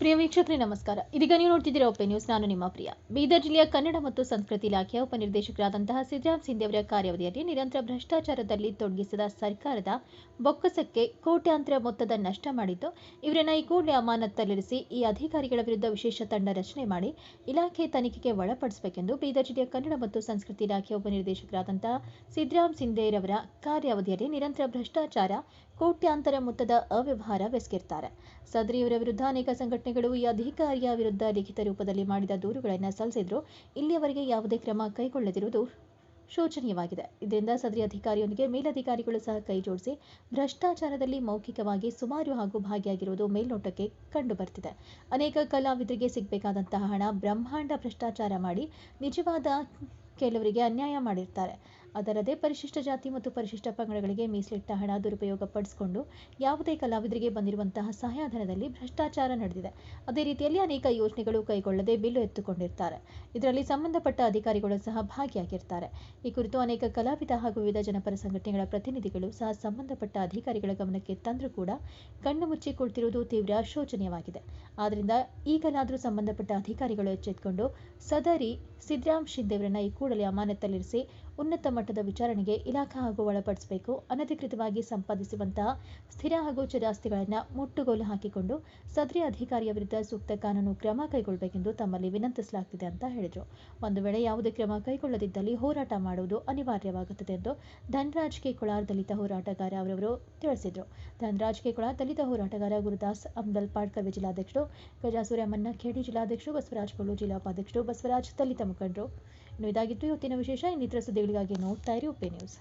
ಪ್ರಿಯ ವೀಕ್ಷಕರೇ, ನಮಸ್ಕಾರ. ಇದೀಗ ನೀವು ನೋಡ್ತಿದ್ದೀರಾ ಓಪನ್ ನ್ಯೂಸ್ ನಾನು ನಿಮ್ಮ ಪ್ರಿಯ. ಬೀದರ್ ಜಿಲ್ಲೆಯ ಕನ್ನಡ ಮತ್ತು ಸಂಸ್ಕೃತಿ ಇಲಾಖೆಯ ಉಪನಿರ್ದೇಶಕರಾದಂತಹ ಸಿದ್ದರಾಮ್ ಸಿಂಧೆ ಅವರ ಕಾರ್ಯಾವಧಿಯಲ್ಲಿ ನಿರಂತರ ಭ್ರಷ್ಟಾಚಾರದಲ್ಲಿ ತೊಡಗಿಸಿದ ಸರ್ಕಾರದ ಬೊಕ್ಕಸಕ್ಕೆ ಕೋಟ್ಯಾಂತರ ಮೊತ್ತದ ನಷ್ಟ ಮಾಡಿದ್ದು, ಇವರನ್ನ ಈ ಕೂಡಲೇ ಅಮಾನತ್ತಲ್ಲಿರಿಸಿ ಈ ಅಧಿಕಾರಿಗಳ ವಿರುದ್ಧ ವಿಶೇಷ ತಂಡ ರಚನೆ ಮಾಡಿ ಇಲಾಖೆ ತನಿಖೆಗೆ ಒಳಪಡಿಸಬೇಕೆಂದು ಬೀದರ್ ಜಿಲ್ಲೆಯ ಕನ್ನಡ ಮತ್ತು ಸಂಸ್ಕೃತಿ ಇಲಾಖೆಯ ಉಪನಿರ್ದೇಶಕರಾದಂತಹ ಸಿದ್ದರಾಮ್ ಸಿಂಧೆರವರ ಕಾರ್ಯಾವಧಿಯಲ್ಲಿ ನಿರಂತರ ಭ್ರಷ್ಟಾಚಾರ, ಕೋಟ್ಯಾಂತರ ಮೊತ್ತದ ಅವ್ಯವಹಾರವೆಸಗಿರ್ತಾರೆ ಸದರಿ ಇವರ ವಿರುದ್ಧ ಅನೇಕ ಸಂಘಟನೆಗಳು ಈ ಅಧಿಕಾರಿಯ ವಿರುದ್ಧ ಲಿಖಿತ ರೂಪದಲ್ಲಿ ಮಾಡಿದ ದೂರುಗಳನ್ನು ಸಲ್ಲಿಸಿದ್ರು. ಇಲ್ಲಿಯವರೆಗೆ ಯಾವುದೇ ಕ್ರಮ ಕೈಗೊಳ್ಳದಿರುವುದು ಶೋಚನೀಯವಾಗಿದೆ. ಇದರಿಂದ ಸದರಿ ಅಧಿಕಾರಿಯೊಂದಿಗೆ ಮೇಲಧಿಕಾರಿಗಳು ಸಹ ಕೈ ಜೋಡಿಸಿ ಭ್ರಷ್ಟಾಚಾರದಲ್ಲಿ ಮೌಖಿಕವಾಗಿ ಸುಮಾರು ಹಾಗೂ ಭಾಗಿಯಾಗಿರುವುದು ಮೇಲ್ನೋಟಕ್ಕೆ ಕಂಡುಬರ್ತಿದೆ. ಅನೇಕ ಕಲಾವಿದರಿಗೆ ಸಿಗಬೇಕಾದಂತಹ ಹಣ ಬ್ರಹ್ಮಾಂಡ ಭ್ರಷ್ಟಾಚಾರ ಮಾಡಿ ನಿಜವಾದ ಕೆಲವರಿಗೆ ಅನ್ಯಾಯ ಮಾಡಿರ್ತಾರೆ. ಅದರದೇ ಪರಿಶಿಷ್ಟ ಜಾತಿ ಮತ್ತು ಪರಿಶಿಷ್ಟ ಪಂಗಡಗಳಿಗೆ ಮೀಸಲಿಟ್ಟ ಹಣ ದುರುಪಯೋಗ ಪಡಿಸಿಕೊಂಡು ಯಾವುದೇ ಕಲಾವಿದರಿಗೆ ಬಂದಿರುವಂತಹ ಸಹಾಯಧನದಲ್ಲಿ ಭ್ರಷ್ಟಾಚಾರ ನಡೆದಿದೆ. ಅದೇ ರೀತಿಯಲ್ಲಿ ಅನೇಕ ಯೋಜನೆಗಳು ಕೈಗೊಳ್ಳದೆ ಬಿಲ್ಲು ಎತ್ತುಕೊಂಡಿರ್ತಾರೆ. ಇದರಲ್ಲಿ ಸಂಬಂಧಪಟ್ಟ ಅಧಿಕಾರಿಗಳು ಸಹ ಭಾಗಿಯಾಗಿರ್ತಾರೆ. ಈ ಕುರಿತು ಅನೇಕ ಕಲಾವಿದ ಹಾಗೂ ವಿವಿಧ ಜನಪರ ಸಂಘಟನೆಗಳ ಪ್ರತಿನಿಧಿಗಳು ಸಹ ಸಂಬಂಧಪಟ್ಟ ಅಧಿಕಾರಿಗಳ ಗಮನಕ್ಕೆ ತಂದರೂ ಕೂಡ ಕಣ್ಣು ಮುಚ್ಚಿ ಕುಳಿತಿರುವುದು ತೀವ್ರ ಶೋಚನೀಯವಾಗಿದೆ. ಆದ್ದರಿಂದ ಈಗಲಾದರೂ ಸಂಬಂಧಪಟ್ಟ ಅಧಿಕಾರಿಗಳು ಎಚ್ಚೆತ್ತುಕೊಂಡು ಸದರಿ ಸಿದ್ದರಾಮ್ ಶಿಂದೇವರನ್ನ ಈ ಕೂಡಲೇ ಅಮಾನತ್ತಲ್ಲಿರಿಸಿ ಉನ್ನತ ಮಟ್ಟದ ವಿಚಾರಣೆಗೆ ಇಲಾಖೆ ಹಾಗೂ ಒಳಪಡಿಸಬೇಕು. ಅನಧಿಕೃತವಾಗಿ ಸಂಪಾದಿಸುವಂತಹ ಸ್ಥಿರ ಹಾಗೂ ಚಿರಾಸ್ತಿಗಳನ್ನು ಮುಟ್ಟುಗೋಲು ಹಾಕಿಕೊಂಡು ಸದ್ರಿ ಅಧಿಕಾರಿಯ ವಿರುದ್ಧ ಸೂಕ್ತ ಕಾನೂನು ಕ್ರಮ ಕೈಗೊಳ್ಳಬೇಕೆಂದು ತಮ್ಮಲ್ಲಿ ವಿನಂತಿಸಲಾಗ್ತಿದೆ ಅಂತ ಹೇಳಿದರು. ಒಂದು ವೇಳೆ ಯಾವುದೇ ಕ್ರಮ ಕೈಗೊಳ್ಳದಿದ್ದಲ್ಲಿ ಹೋರಾಟ ಮಾಡುವುದು ಅನಿವಾರ್ಯವಾಗುತ್ತದೆ ಎಂದು ಧನರಾಜ್ ಕೆ. ಕೊಳಾರ್, ದಲಿತ ಹೋರಾಟಗಾರ ಅವರವರು ತಿಳಿಸಿದರು. ಧನ್ರಾಜ್ ಕೆ. ಕೊಳಾರ್, ದಲಿತ ಹೋರಾಟಗಾರ ಗುರುದಾಸ್ ಅಮ್ದಲ್ ಪಾಡ್ಕವಿ ಜಿಲ್ಲಾಧ್ಯಕ್ಷರು ಗಜಾಸೂರ್ಯ ಮನ್ನಖೇಡಿ ಜಿಲ್ಲಾಧ್ಯಕ್ಷರು, ಬಸವರಾಜ್ ಕೊಳ್ಳು ಜಿಲ್ಲಾ ಉಪಾಧ್ಯಕ್ಷರು, ಬಸವರಾಜ್ ದಲಿತ ಮುಖಂಡರು. ಇನ್ನು ಇದಾಗಿತ್ತು, ಇವತ್ತಿನ ವಿಶೇಷ ಇನ್ನಿತರ ಸುದ್ದಿಗಳಿಗಾಗಿ ನೋಡ್ತಾ ಇರಿ ಒಪೆ ನ್ಯೂಸ್